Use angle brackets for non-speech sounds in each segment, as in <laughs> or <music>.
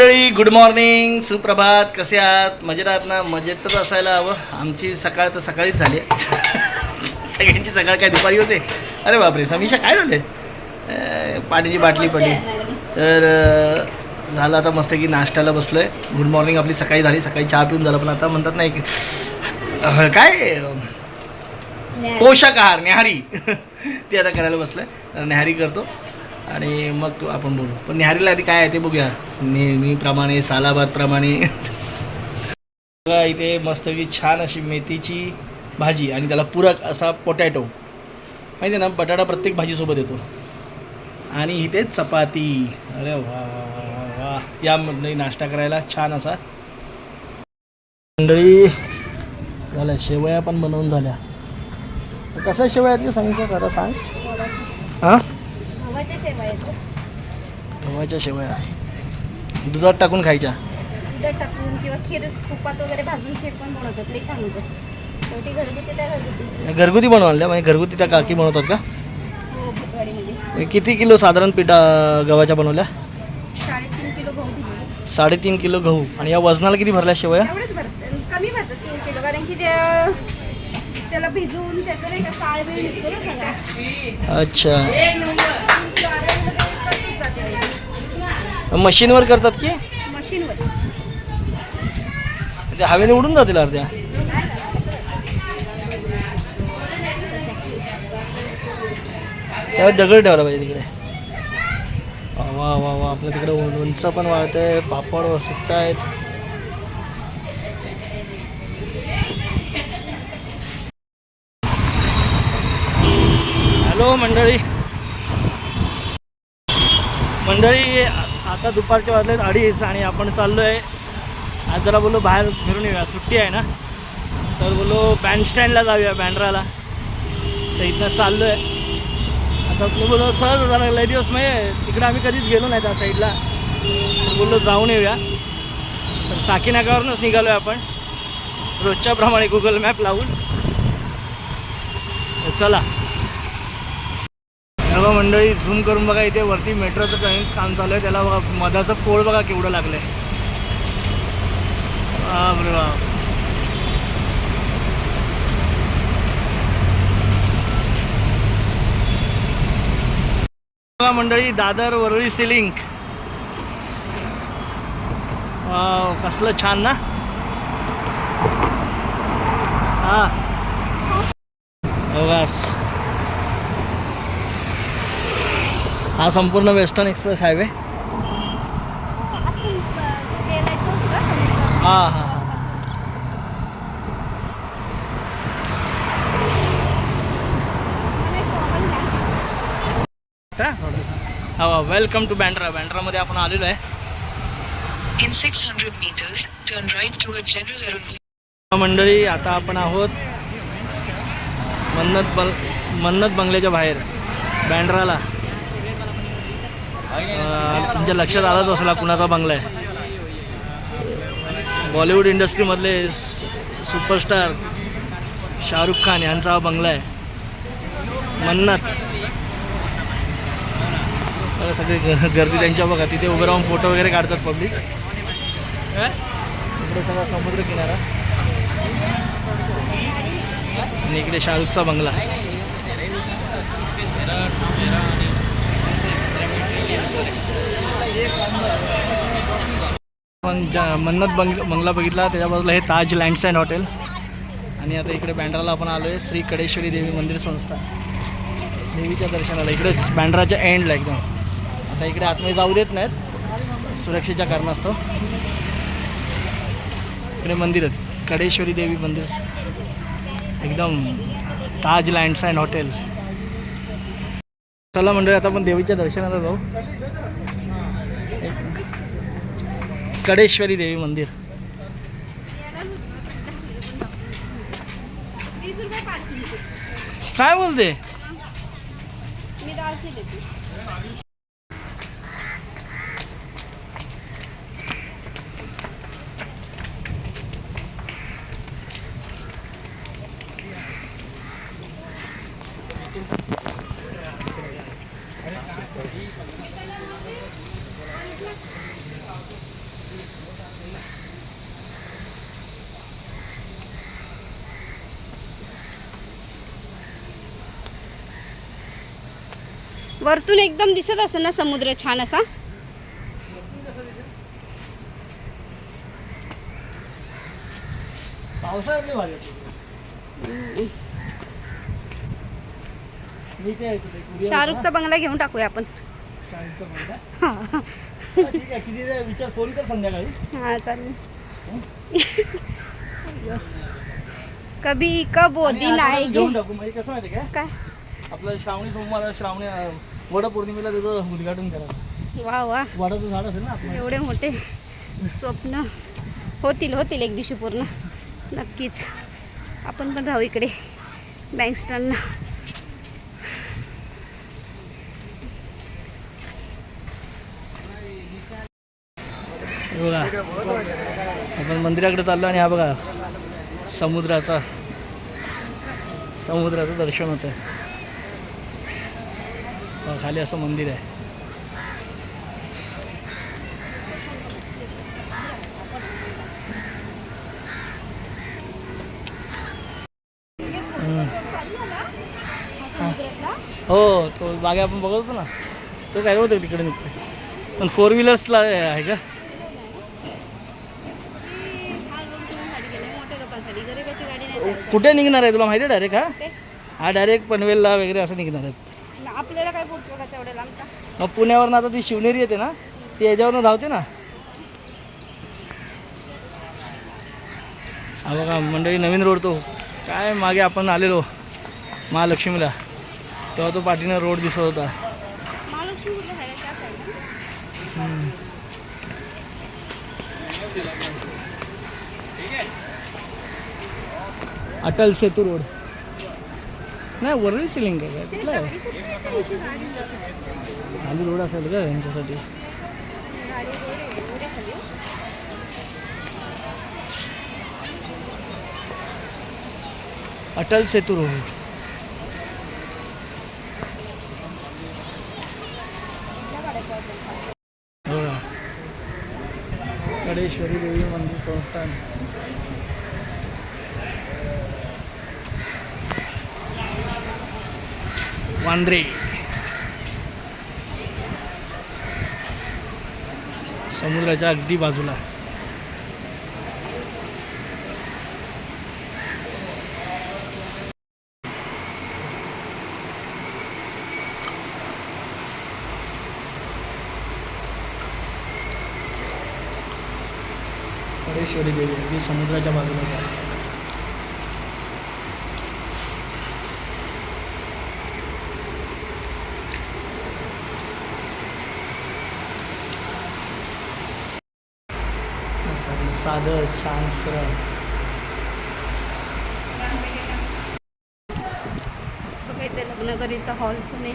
मंडळी good morning सुप्रभात. कसे आहात? मजेत आहात ना? मजेतच असायला हवं. आमची सकाळ तर सकाळीच झाली. <laughs> सगळ्यांची सकाळ काय दुपारी होते? अरे बापरे समीक्षा काय झाले? पाण्याची बाटली पडली. तर झालं आता मस्त की नाश्त्याला बसलोय. गुड मॉर्निंग आपली सकाळी झाली. सकाळी चहा पिऊन झालं पण आता म्हणतात नाही की काय? पोषक आहार न्याहारी. <laughs> ते आता करायला बसलं तर न्याहारी करतो. आणि मग तू आपण बोलू. पण न्याहारीला आधी काय आहे ते बघूया. नेहमीप्रमाणे सालाबादप्रमाणे. बघा इथे मस्तकी छान अशी मेथीची भाजी आणि त्याला पूरक असा पोटॅटो माहिती आहे ना बटाटा प्रत्येक भाजीसोबत येतो. आणि इथे चपाती. अरे वा वा वा वा या नाश्ता करायला छान असा. मंडळी झाल्या. शेवया पण बनवून झाल्या. कसल्या शेवया ते सांगितलं जरा सांग. हां गव्हाच्या शेवया. दुधात टाकून खायच्या. दुधात टाकून किंवा खीर तुपात वगैरे भाजून खीर पण बनवतात. लई छान होतं. शेवटी घरगुती त्या घरगुती. या घरगुती बनवल्या म्हणजे घरगुती त्या काकी बनवतात का? हो किती किलो साधारण पिठा गव्हाच्या बनवल्या? साडेतीन किलो गहू दिले साडेतीन किलो गहू. आणि या वजनाला किती भरल्या शेवया? एवढंच भरत कमी भरतात तीन किलो कारण की त्या त्याला भिजवून त्याचं नाही का साळ बिळ निघतो ना सगळा अच्छा. ते जाते मशीनवर करतात की? मशीनवर. ते हवेने उडून जातील अर्ध्या. त्यावर दगड ठेवला पाहिजे तिकडे. वा वा वा आपल्या तिकडे लोणचं पण वाळतंय पापड सुट्टा आहेत मंडळी. मंडळी आता दुपारच्या वाजले अडीच आणि आपण चाललो आहे आज जरा बोललो बाहेर फिरून येऊया. सुट्टी आहे ना? तर बोललो बँड स्टँडला जाऊया बँड्राला तर इथं चाललो आहे आता मी बोललो सर जरा लय दिवस म्हणजे तिकडे आम्ही कधीच गेलो नाही त्या साईडला बोललो जाऊन येऊया. तर साकी निघालो आहे आपण. रोजच्याप्रमाणे गुगल मॅप लावून. चला. सर्व मंडळी झूम करून बघा इथे वरती मेट्रोचं काही काम चालू आहे. त्याला बघा मधाचं पोळ बघा केवढं लागलं आहे बापरे बाप. बघा मंडळी दादर वरळी सिलिंग कसलं छान ना. हा. बस हा संपूर्ण वेस्टर्न एक्सप्रेस हायवे? हा हा. हा वेलकम टू बँड्रा बँड्रामध्ये आपण आलेलो आहे In 600 meters, turn right toward General Arun मंडळी आता आपण आहोत मन्नत बल मन्नत बंगल्याच्या बाहेर बँड्राला तुमच्या लक्षात आलाच असला कुणाचा बंगला आहे. बॉलिवूड इंडस्ट्रीमधले सुपरस्टार शाहरुख खान यांचा हा बंगला आहे. मन्नत. सगळी गर्दी त्यांच्या बघा तिथे उभं राहून फोटो वगैरे काढतात पब्लिक इकडे सगळा समुद्र किनारा. आणि इकडे शाहरुखचा बंगला. मन्नत बंग बंगला बघितला त्याच्या बाजूला हे ताज लँडसँड हॉटेल. आणि आता इकडे बँड्राला आपण आलो आहे श्री कडेश्वरी देवी मंदिर संस्था. देवीच्या दर्शनाला. इकडेच बँड्राच्या एंडला एकदम. आता इकडे आतमध्ये जाऊ देत नाहीत. सुरक्षेच्या कारणास्तव. इकडे मंदिर आहेत. कडेश्वरी देवी मंदिर. एकदम ताज लँड्स अँड हॉटेल. चला मंडळी आता आपण देवीच्या दर्शनाला जाऊ. कडेश्वरी देवी मंदिर. काय बोलते? वरतून एकदम दिसत असेल ना समुद्र छान असा? शाहरुखचा बंगला घेऊन टाकूया आपण. हा, फोन कर संध्याकाळी. हा चालेल. कभी कब घेऊन म्हणजे कसं माहिती आहे काय? आपलं श्रावणी सोमवार श्रावणी वडपौर्णिमेला त्याचं उद्घाटन करायचं वा वा. वडाचं झाड असेल ना आपलं. एवढे मोठे स्वप्न. होतील होतील एक दिवशी पूर्ण. नक्कीच. आपण पण राहू इकडे. बँक स्टँडला हे बघा. आपण मंदिराकडे चाललो आणि हा बघा समुद्राचा समुद्राचं दर्शन होतं खाली असं मंदिर आहे. हो. तो जागे आपण बघत होतो ना. तो काय होतं तिकडे निघतो पण फोर व्हीलर्सला आहे का? कुठे निघणार आहे तुला माहिती आहे डायरेक्ट हा? हा डायरेक्ट पनवेलला वगैरे असं निघणार आहेत. आपल्याला काय एवढ्या लांबचा मग पुण्यावरनं आता ती शिवनेरी येते ना ती याच्यावरनं धावते ना. हा बघा मंडळी नवीन रोड तो. काय मागे आपण आलेलो महालक्ष्मीला. तेव्हा तो पाठीनं रोड दिसत होता. महालक्ष्मी त्या साईडला. अटल सेतू रोड. नाही वरळी सिलिंग काय काय कुठला आहे खाली रोड असेल का यांच्यासाठी अटल सेतू रोड बघा कडेश्वरी देवी मांद्रे. समुद्राच्या अगदी बाजूला. देवी अगदी समुद्राच्या बाजूला. साधं शांत सरळ. बघा इथे लग्न करीता हॉल पण. आहे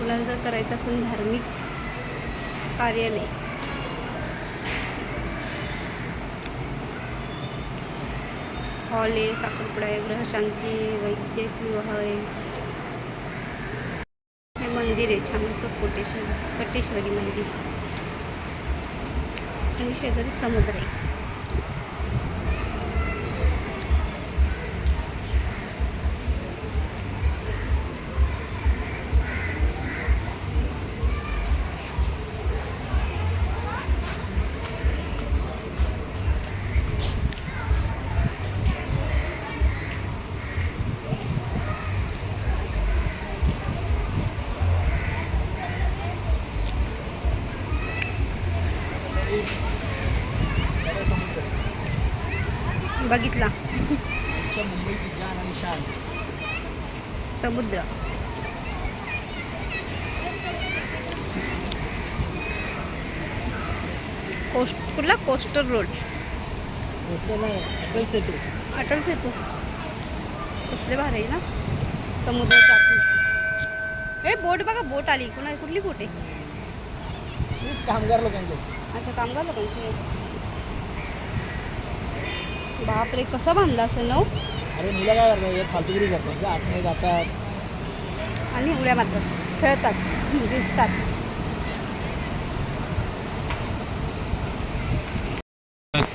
मुलांना जर करायचं असेल धार्मिक कार्यालय. हॉल आहे साखरपुडा आहे ग्रहशांती वैद्यक विवाह आहे. हे मंदिर आहे छान असं कोटेश्वर कटेश्वरी मंदिर. आणि शेजारी समुद्र आहे. बघितला. समुद्र. कोस्ट कुठला कोस्टर रोड? अटल सेतू. अटल सेतू. कसले भारी आहे ना? आतून ए बोट बघा बोट आली. कुणा कुठली बोट आहे? कामगार लोकांचे. अच्छा कामगार लोकांची. बापरे कसं बांधलं असं नऊ? अरे मुलं काय करतात? फालतुगिरी करतात का? आतमध्ये जातात. आणि उड्या मारतात. खेळतात. दिसतात.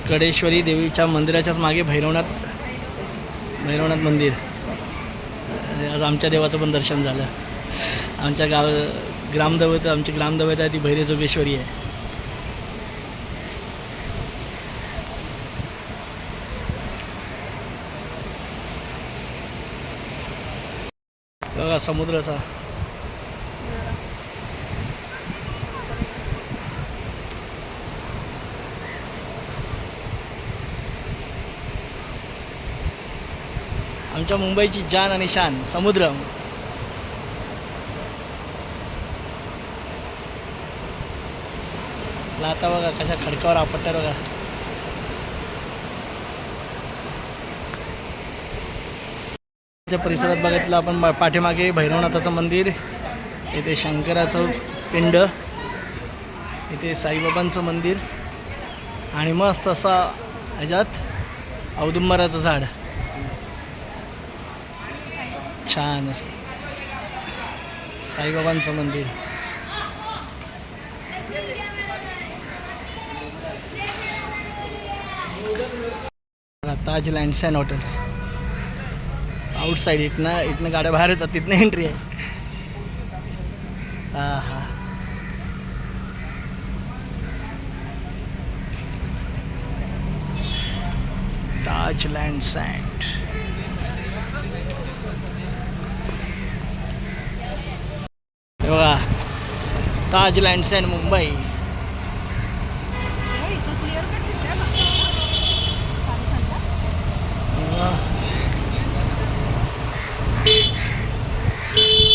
कडेश्वरी देवीच्या मंदिराच्याच मागे भैरवनाथ भैरवनाथ मंदिर. आणि आज आमच्या देवाचं पण दर्शन झालं. आमच्या गाव ग्रामदैवत आमची ग्रामदैवत आहे ती भैरे जोगेश्वरी आहे. बघा समुद्राचा. आमच्या मुंबईची जान आणि शान समुद्र. लाता बघा कशा खडकावर आपटतात बघा. परिसरात बघितलं आपण पाठीमागे भैरवनाथाचं मंदिर इथे शंकराचं पिंड इथे साईबाबांचं मंदिर आणि मस्त असा ह्याच्यात औदुंबराचं झाड. छान असं. साईबाबांचं मंदिर. ताज लँडस्टँड हॉटेल. आउटसाईड इथनं इथनं गाड्या बाहेर येतात तिथनं एंट्री आहे हा। हा ताज लँड सँड बघा ताज लँड सँड मुंबई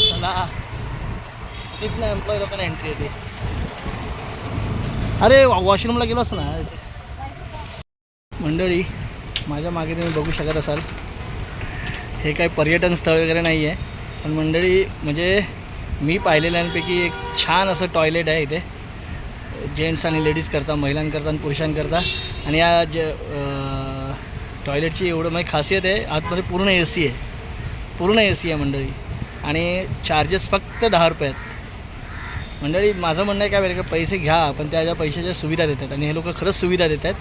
चला तिथनं एम्प्लॉय लोकांना एंट्री येते. अरे वॉशरूमला गेलो असं ना. मंडळी माझ्या मागे तुम्ही बघू शकत असाल. हे काही पर्यटन स्थळ वगैरे नाही आहे पण मंडळी म्हणजे मी पाहिलेल्यांपैकी एक छान असं टॉयलेट आहे इथे. जेंट्स आणि लेडीज करता महिलांकरता आणि पुरुषांकरता. आणि या जे टॉयलेटची एवढं म्हणजे खासियत आहे आतमध्ये पूर्ण ए सी आहे. पूर्ण ए सी आहे मंडळी. आणि चार्जेस फक्त दहा रुपये आहेत. मंडळी माझं म्हणणं आहे काय वेगळं पैसे घ्या पण त्या ज्या पैशाच्या सुविधा देतात. आणि हे लोक खरंच सुविधा देत आहेत.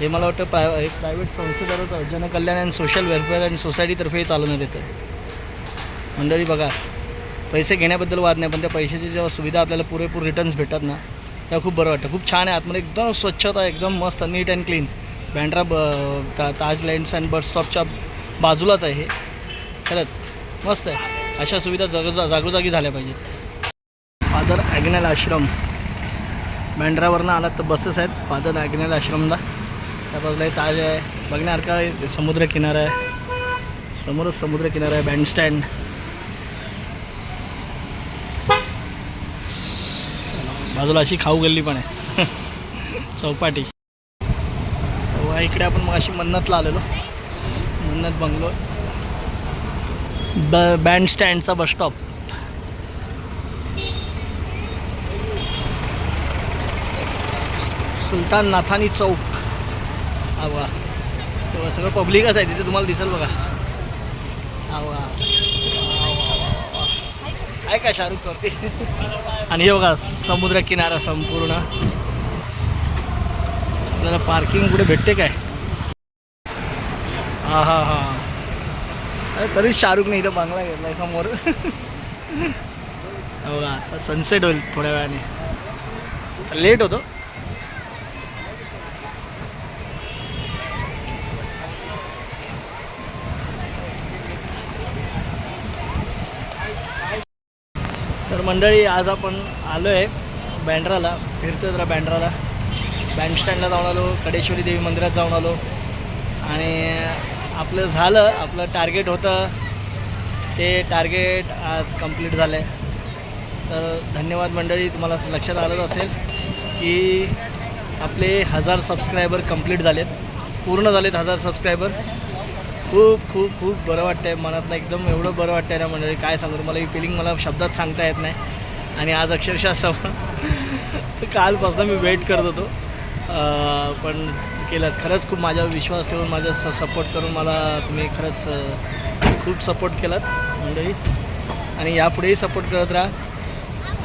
हे मला वाटतं प्राय एक प्रायव्हेट संस्थेद्वारे जनकल्याण आणि सोशल वेलफेअर आणि सोसायटीतर्फे हे चालवण्यात येतं. मंडळी बघा. पैसे घेण्याबद्दल वाद नाही पण त्या पैशाची जेव्हा सुविधा आपल्याला पुरेपूर रिटर्न्स भेटतात ना तेव्हा खूप बरं वाटतं. खूप छान आहे आतमध्ये. एकदम स्वच्छता एकदम मस्त नीट अँड क्लीन बँड्रा ब ता ताज लँड्स अँड बस स्टॉपच्या बाजूलाच आहे हे. खरंच. मस्त आहे. अशा सुविधा जग जागोजागी झाल्या पाहिजेत. फादर ॲग्नेल आश्रम. बँड्रावरनं आलात तर बसेस आहेत. फादर ॲग्नेल आश्रमला. त्या बाजूला हे ताज आहे. बघण्यासारखं आहे आहे. समोरच समुद्रकिनारा आहे बँडस्टँड बाजूला अशी खाऊ गल्ली पण आहे. <laughs> चौपाटी. इकडे आपण मग अशी मन्नतला आलेलो. मन्नत बंगलो. ब बँड स्टँडचा बस स्टॉप सुलतान नाथानी चौक. आवा. तेव्हा सगळं पब्लिकच आहे तिथे तुम्हाला दिसेल बघा. आवा. आहे का शाहरुख करते आणि हे बघा समुद्र किनारा संपूर्ण. आपल्याला पार्किंग कुठे भेटते काय? हा हा हा. तरी तरीच शाहरुखने इथं बांगला घेतलाय समोर. हो का आता सनसेट होईल थोड्या वेळाने. लेट होतो. मंडळी आज आपण आलो आहे बँड्राला. फिरतो जरा बँड्राला. बँडस्टँडला जाऊन आलो कडेश्वरी देवी मंदिरात जाऊन आलो. आणि आपलं झालं आपलं टार्गेट होतं. ते टार्गेट आज कंप्लीट झालं आहे तर धन्यवाद मंडळी तुम्हाला लक्षात आलंच असेल की आपले हजार सबस्क्रायबर कंप्लीट झालेत. पूर्ण झालेत हजार सबस्क्रायबर. खूप खूप खूप बरं वाटतं आहे मनातनं एकदम एवढं बरं वाटतं आहे ना म्हणजे काय सांगू मला ही फिलिंग मला शब्दात सांगता येत नाही. आणि आज अक्षरशः सम <laughs> कालपासून मी वेट करत होतो. पण केलं. खरंच खूप माझ्यावर विश्वास ठेवून माझा स सपोर्ट करून मला तुम्ही खरंच खूप सपोर्ट केलात मंडळी. आणि यापुढेही सपोर्ट करत राहा.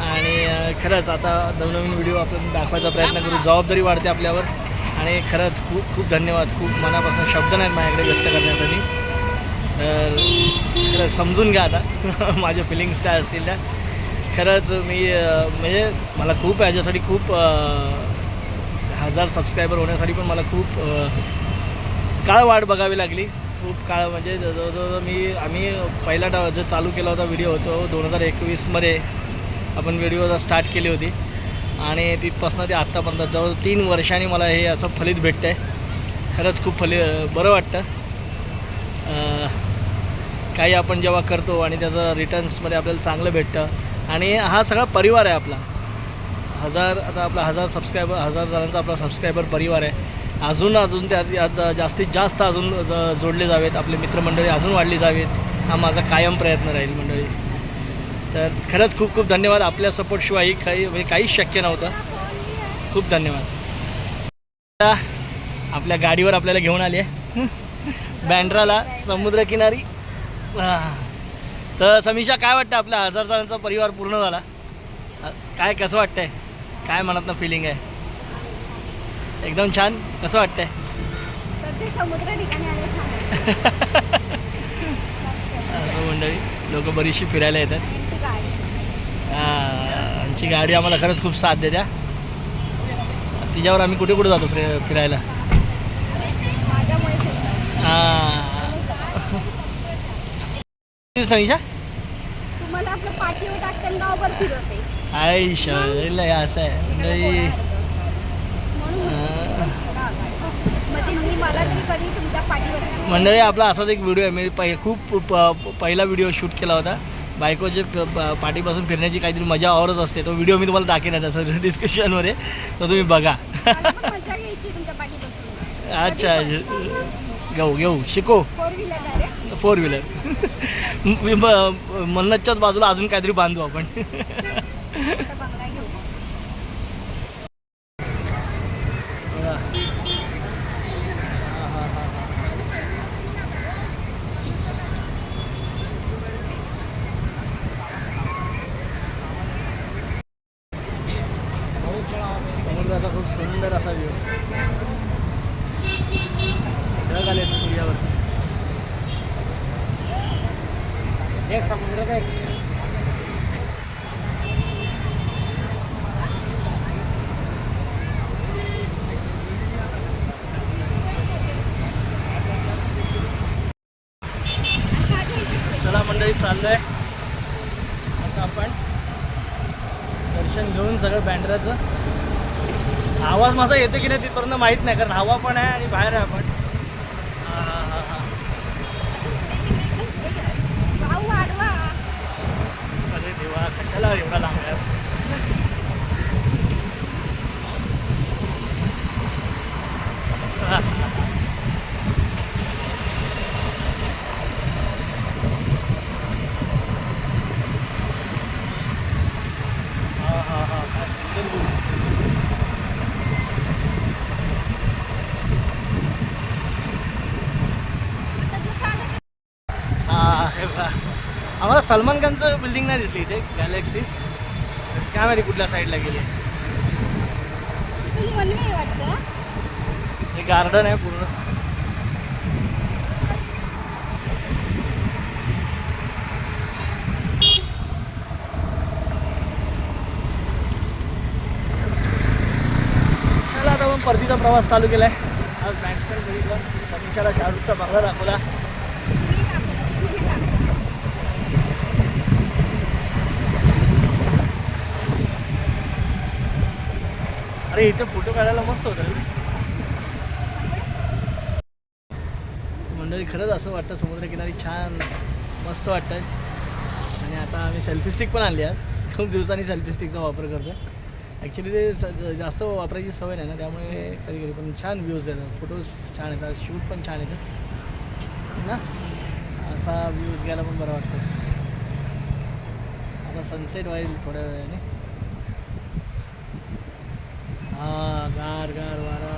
आणि खरंच आता नवनवीन व्हिडिओ आपण दाखवायचा प्रयत्न करू. जबाबदारी वाढते आपल्यावर. आणि खरंच खूप खूप धन्यवाद. खूप मनापासून शब्द नाहीत माझ्याकडे व्यक्त करण्यासाठी. तर खरं समजून घ्या आता. <laughs> माझ्या फिलिंग्स काय असतील त्या. खरंच मी म्हणजे मला खूप याच्यासाठी खूप हजार सबस्क्रायबर होण्यासाठी पण मला खूप काळ वाट बघावी लागली. खूप काळ म्हणजे ज- जवळजवळ मी आम्ही पहिला डा जो चालू केला होता व्हिडिओ होतो दोन हजार एकवीसमध्ये आपण व्हिडिओ स्टार्ट केली होती. आणि तिथपासून ते आत्तापर्यंत जवळ तीन वर्षांनी मला हे असं फलित भेटतं आहे खरंच खूप फलि बरं वाटतं. काही आपण जेव्हा करतो आणि त्याचं रिटर्न्समध्ये आपल्याला चांगलं भेटतं. आणि हा सगळा परिवार आहे आपला. हजार आता आपला हजार सबस्क्रायबर हजार जणांचा आपला सबस्क्रायबर परिवार आहे. अजून अजून त्यात जास्तीत जास्त अजून जोडले जावेत. आपले मित्रमंडळी अजून वाढली जावेत. हा माझा कायम प्रयत्न राहील मंडळी. तर खरंच खूप खूप धन्यवाद आपल्या सपोर्टशिवाय काही म्हणजे काहीच शक्य नव्हतं. खूप धन्यवाद. आपल्या गाडीवर आपल्याला घेऊन आली आहे. बँड्राला समुद्रकिनारी. तर समीक्षा काय वाटतं आपल्या हजार जणांचा परिवार पूर्ण झाला? काय कसं वाटतंय? काय मनातनं फिलिंग आहे? एकदम छान. कसं वाटतंय? समुद्र ठिकाणी <laughs> असं मंडळी लोक बरीचशी फिरायला येतात. आमची गाडी आम्हाला खरंच खूप साथ देत्या. तिच्यावर आम्ही कुठे कुठे जातो फिर फिरायला. हां. असं आहे. मंडळी. म्हणजे मंडळी आपला असाच एक व्हिडिओ आहे. मी पहि खूप पहिला व्हिडिओ शूट केला होता. बायकोचे पाठीपासून फिरण्याची काहीतरी मजा औरच असते. तो व्हिडिओ मी तुम्हाला दाखवेन आहे तसं डिस्क्रिप्शनमध्ये तो तुम्ही बघा. अच्छा घेऊ घेऊ शिको. Four wheeler direct four wheeler मन्नतच्याच बाजूला अजून काहीतरी बांधू आपण बंगला घेऊ बघा. समुद्राचा खूप सुंदर असा व्ह्यू ढग आलेत सूर्यावर एक समुद्राचा एक चला मंडळी चाललोय. आता आपण दर्शन घेऊन सगळं बँड्राचं आवाज माझा येतो की नाही तिथपर्यंत माहीत नाही कारण हवा पण आहे आणि बाहेर आहे आपण. हा, हा, हा, हा. अरे देवा कशाला एवढा लांब आहे हा. हा, हा, हा. काय सुंदर view दिसतोय. आता जसं आलं हा आम्हाला सलमान खानचं बिल्डिंग नाही दिसली इथे गॅलेक्सी काय माहिती कुठल्या साईडला गेली? हे गार्डन आहे पूर्ण. चला आता आपण परतीचा प्रवास चालू केलाय. आज बँकस्टॅन्ड बघितलं समीक्षाला शाहरुखचा बंगला दाखवला मी टाकलं तुम्ही टाकलं अरे इथे फोटो काढायला मस्त होतं रे. मंडळी खरंच असं वाटतं समुद्रकिनारी छान मस्त वाटतं आणि आता आम्ही सेल्फी स्टिक पण आणली आज. खूप दिवसांनी सेल्फी स्टिकचा वापर करतो ॲक्च्युली ते स- जास्त वापरायची सवय नाही ना त्यामुळे कधी कधी पण छान व्ह्यूज येतात फोटोज छान येतात शूट पण छान येतं ना? असा व्ह्यूज घ्यायला पण बरं वाटतं आता सनसेट व्हाईल थोड्या वेळाने. हा गार गार वारा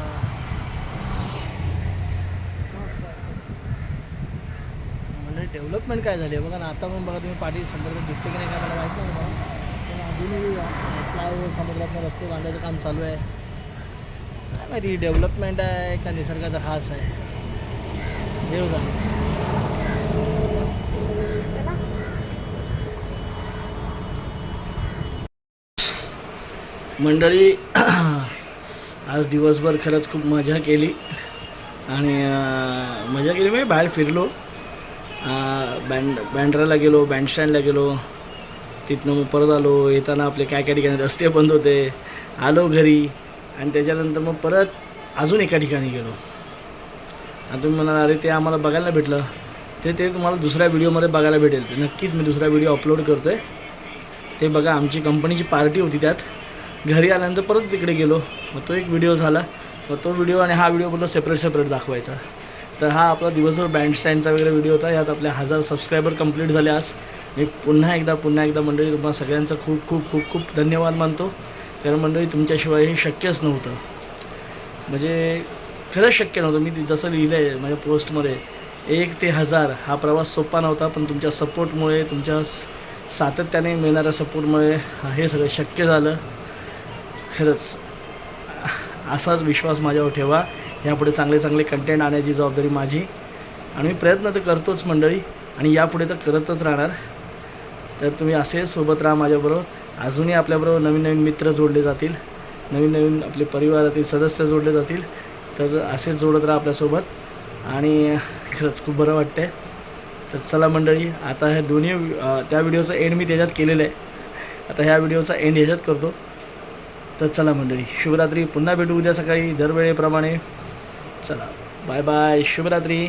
म्हणजे डेव्हलपमेंट काय झाली बघा ना आता पण बघा तुम्ही पाठी समुद्रात दिसते की नाही काय माहिती नाही बघा अजूनही फ्लायओव्हर रस्ते बांधायचं काम चालू आहे काय माहिती डेव्हलपमेंट आहे का निसर्गाचा खास आहे देव झालं मंडळी आज दिवसभर खरंच खूप मजा केली. आणि मजा केली म्हणजे बाहेर फिरलो. बँड बँड्राला गेलो बँडस्टँडला गेलो. तिथनं मग परत आलो. येताना आपले काय काय ठिकाणी रस्ते बंद होते. आलो घरी. आणि त्याच्यानंतर मग परत अजून एका ठिकाणी गेलो. आणि तुम्ही म्हणाल अरे ते आम्हाला बघायला भेटलं. ते ते तुम्हाला दुसऱ्या व्हिडिओमध्ये बघायला भेटेल. ते नक्कीच मी दुसरा व्हिडिओ अपलोड करतो आहे ते बघा आमची कंपनीची पार्टी होती त्यात. घरी आल्यानंतर परत तिकडे गेलो. मग तो एक व्हिडिओ झाला. मग तो व्हिडिओ आणि हा व्हिडिओ मला सेपरेट सेपरेट दाखवायचा. तर हा आपला दिवसभर बँड स्टँडचा वगैरे व्हिडिओ होता. यात आपले हजार सबस्क्रायबर कंप्लीट झाले आज. मी पुन्हा एकदा पुन्हा एकदा मंडळी तुम्हाला सगळ्यांचा खूप खूप खूप खूप धन्यवाद मानतो. कारण मंडळी तुमच्याशिवाय हे शक्यच नव्हतं. म्हणजे खरंच शक्य नव्हतं. मी जसं लिहिलं आहे माझ्या पोस्टमध्ये एक ते हजार हा प्रवास सोपा नव्हता पण तुमच्या सपोर्टमुळे तुमच्या सातत्याने मिळणाऱ्या सपोर्टमुळे हे सगळं शक्य झालं. खरंच असाच विश्वास माझ्यावर ठेवा. यापुढे चांगले चांगले कंटेंट आणण्याची जबाबदारी माझी. आणि मी प्रयत्न तर करतोच मंडळी. आणि यापुढे तर करतच राहणार. तर तुम्ही असेच सोबत राहा माझ्याबरोबर. अजूनही आपल्याबरोबर नवीन नवीन मित्र जोडले जातील. नवीन नवीन आपले परिवारातील सदस्य जोडले जातील. तर असेच जोडत राहा आपल्यासोबत. आणि खरंच खूप बरं वाटतंय. तर चला मंडळी आता ह्या दोन्ही त्या व्हिडिओचा एंड मी त्याच्यात केलेलं आहे. आता ह्या व्हिडिओचा एंड ह्याच्यात करतो. तर चला मंडळी शुभरात्री. पुन्हा भेटू उद्या सकाळी दरवेळेप्रमाणे. चला बाय बाय शुभरात्री.